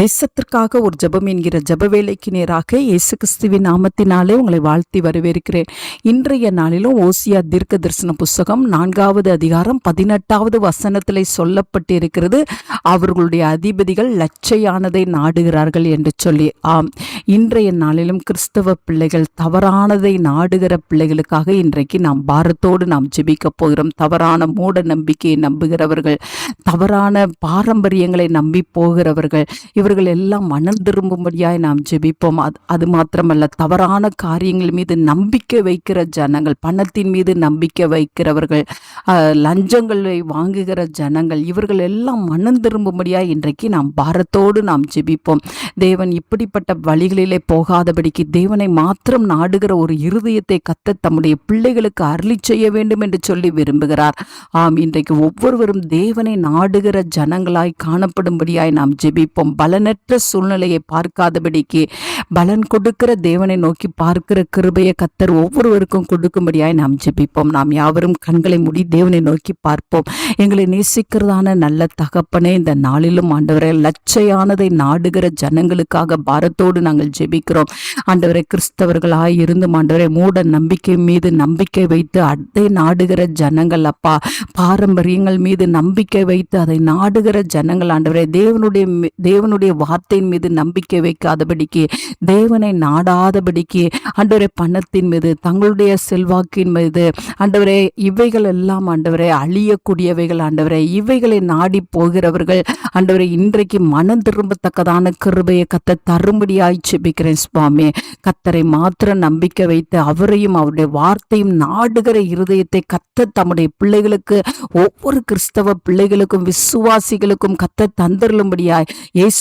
தேசத்திற்காக ஒரு ஜெபம் என்கிற ஜப வேலைக்கு நேராக இயேசு கிறிஸ்துவின் நாமத்தினாலே உங்களை வாழ்த்தி வரவேற்கிறேன். இன்றைய நாளிலும் ஓசியா தீர்க்க தரிசன புஸ்தகம் நான்காவது அதிகாரம் பதினெட்டாவது வசனத்திலே சொல்லப்பட்டிருக்கிறது. அவர்களுடைய அதிபதிகள் லட்சையானதை நாடுகிறார்கள் என்று சொல்லி. ஆம். இன்றைய நாளிலும் கிறிஸ்தவ பிள்ளைகள் தவறானதை நாடுகிற பிள்ளைகளுக்காக இன்றைக்கு நாம் பாரத்தோடு நாம் ஜெபிக்க போகிறோம். தவறான மூட நம்பிக்கையை நம்புகிறவர்கள் தவறான பாரம்பரியங்களை நம்பி போகிறவர்கள் இவர்கள் எல்லாம் மனம் திரும்பும்படியாய் நாம் ஜெபிப்போம். அது அது மாத்திரமல்ல தவறான காரியங்கள் மீது நம்பிக்கை வைக்கிற ஜனங்கள் பணத்தின் மீது நம்பிக்கை வைக்கிறவர்கள் லஞ்சங்களை வாங்குகிற ஜனங்கள் இவர்கள் எல்லாம் மனம் திரும்பும்படியாய் இன்றைக்கு நாம் பாரத்தோடு நாம் ஜெபிப்போம். தேவன் இப்படிப்பட்ட வழிகளிலே போகாதபடிக்கு தேவனை மாத்திரம் நாடுகிற ஒரு இருதயத்தை கத்த தம்முடைய பிள்ளைகளுக்கு அருளி செய்ய வேண்டும் என்று சொல்லி விரும்புகிறார். ஆம் இன்றைக்கு ஒவ்வொருவரும் தேவனை நாடுகிற ஜனங்களாய் காணப்படும்படியாய் நாம் ஜெபிப்போம். பலனற்ற சூழ்நிலையை பார்க்காதபடிக்கு பலன் கொடுக்கிற தேவனை நோக்கி பார்க்கிற கிருபையை கத்தர் ஒவ்வொருவருக்கும் கொடுக்கும்படியாய் நாம் ஜெபிப்போம். நாம் யாவரும் கண்களை மூடி தேவனை நோக்கி பார்ப்போம். எங்களை நேசிக்கிறதான நல்ல தகப்பனே இந்த நாளிலும் ஆண்டவரை லட்சையானதை நாடுகிற ஜனங்களுக்காக பாரத்தோடு நாங்கள் ஜெபிக்கிறோம். ஆண்டவரை கிறிஸ்தவர்களாய் இருந்தும் ஆண்டவரை மூட நம்பிக்கை மீது நம்பிக்கை வைத்து அதை நாடுகிற ஜனங்கள் அப்பா பாரம்பரியங்கள் மீது நம்பிக்கை வைத்து அதை நாடுகிற ஜனங்கள் ஆண்டவரை தேவனுடைய தேவனுடைய தேவனுடைய வார்த்தையின் மீது நம்பிக்கை வைக்காதபடிக்கு தேவனை நாடாதபடிக்கு ஆண்டவரே பணத்தின் மீது தங்களுடைய செல்வாக்கின் மீது ஆண்டவரே இவைகள் எல்லாம் ஆண்டவரை அழியக்கூடியவைகள் ஆண்டவரை இவைகளை நாடி போகிறவர்கள் ஆண்டவரே இன்றைக்கு மனம் திரும்பத்தக்கதான கிருபையை கத்த தரும்படியாய் செபிக்கிறேன் சுவாமி. கத்தரை மாத்திரம் நம்பிக்கை வைத்து அவரையும் அவருடைய வார்த்தையும் நாடுகிற இருதயத்தை கத்த தம்முடைய பிள்ளைகளுக்கு ஒவ்வொரு கிறிஸ்தவ பிள்ளைகளுக்கும் விசுவாசிகளுக்கும் கத்த தந்தருளும்படியாய்